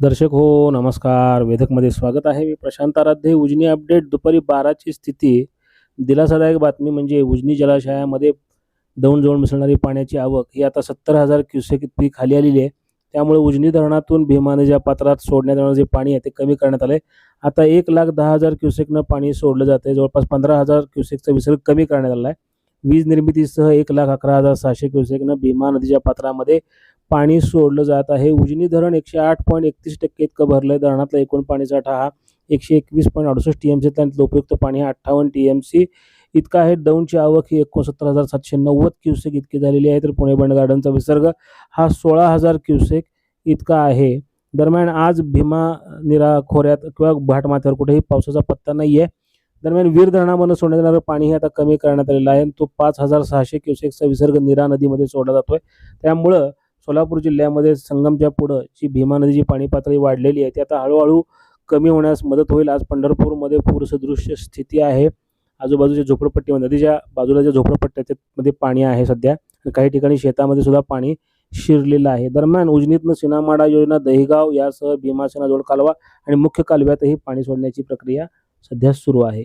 दर्शक हो नमस्कार. वेधकमध्ये स्वागत आहे. मी प्रशांत आराध्य. उजनी अपडेट. दुपारी बाराची स्थिती. दिलासादायक बातमी म्हणजे उजनी जलाशयामध्ये दौंड जवळ मिसळणारी पाण्याची आवक. ही आता सत्तर हजार क्युसेक इतकी खाली आलेली आहे. त्यामुळे उजनी धरणातून भीमा नदीच्या पात्रात सोडण्यात येणारं जे पाणी आहे ते कमी करण्यात आलं आहे आता एक लाख दहा हजार क्युसेकनं पाणी सोडलं जातं आहे जवळपास पंधरा हजार क्युसेकचा विसर्ग कमी करण्यात आला आहे वीज निर्मितीसह एक लाख अकरा हजार सहाशे क्युसेकनं भीमा नदीच्या पात्रामध्ये पाणी सोडलं जात आहे. उजनी धरण एकशे आठ पॉईंट एकतीस टक्के इतकं भरलं आहे धरणातला एकूण पाणीसाठा हा एकशे एकवीस पॉईंट अडुसष्ट टी एम सी त्यातलं उपयुक्त पाणी अठ्ठावन्न टी एम सी इतका आहे दौंडची आवक ही एकोणसत्तर हजार सातशे नव्वद क्युसेक इतकी झालेली आहे. तर पुणे बंड गार्डनचा विसर्ग हा सोळा हजार क्युसेक इतका आहे. दरम्यान आज भीमा निरा खोऱ्यात किंवा घाटमाथ्यावर कुठेही पावसाचा पत्ता नाही आहे दरम्यान वीर धरणामधून सोडण्यात येणारं पाणी हे आता कमी करण्यात आलेलं आहे. तो पाच हजार सहाशे क्युसेकचा विसर्ग निरा नदीमध्ये सोडला जातोय. त्यामुळं सोलापूर जिल्ह्यामध्ये संगमच्या पुढं जी भीमा नदीची पाणी पातळी वाढलेली आहे ती आता हळूहळू कमी होण्यास मदत होईल. आज पंढरपूरमध्ये पूरसदृश्य स्थिती आहे. आजूबाजूच्या झोपडपट्टी नदीच्या बाजूला ज्या झोपडपट्ट्या त्यामध्ये पाणी आहे सध्या. काही ठिकाणी शेतामध्ये सुद्धा पाणी शिरलेलं आहे. दरम्यान उजनीतनं सिनामाडा योजना दहिगाव यासह भीमासेना जोड कालवा आणि मुख्य कालव्यातही पाणी सोडण्याची प्रक्रिया सध्या सुरू आहे.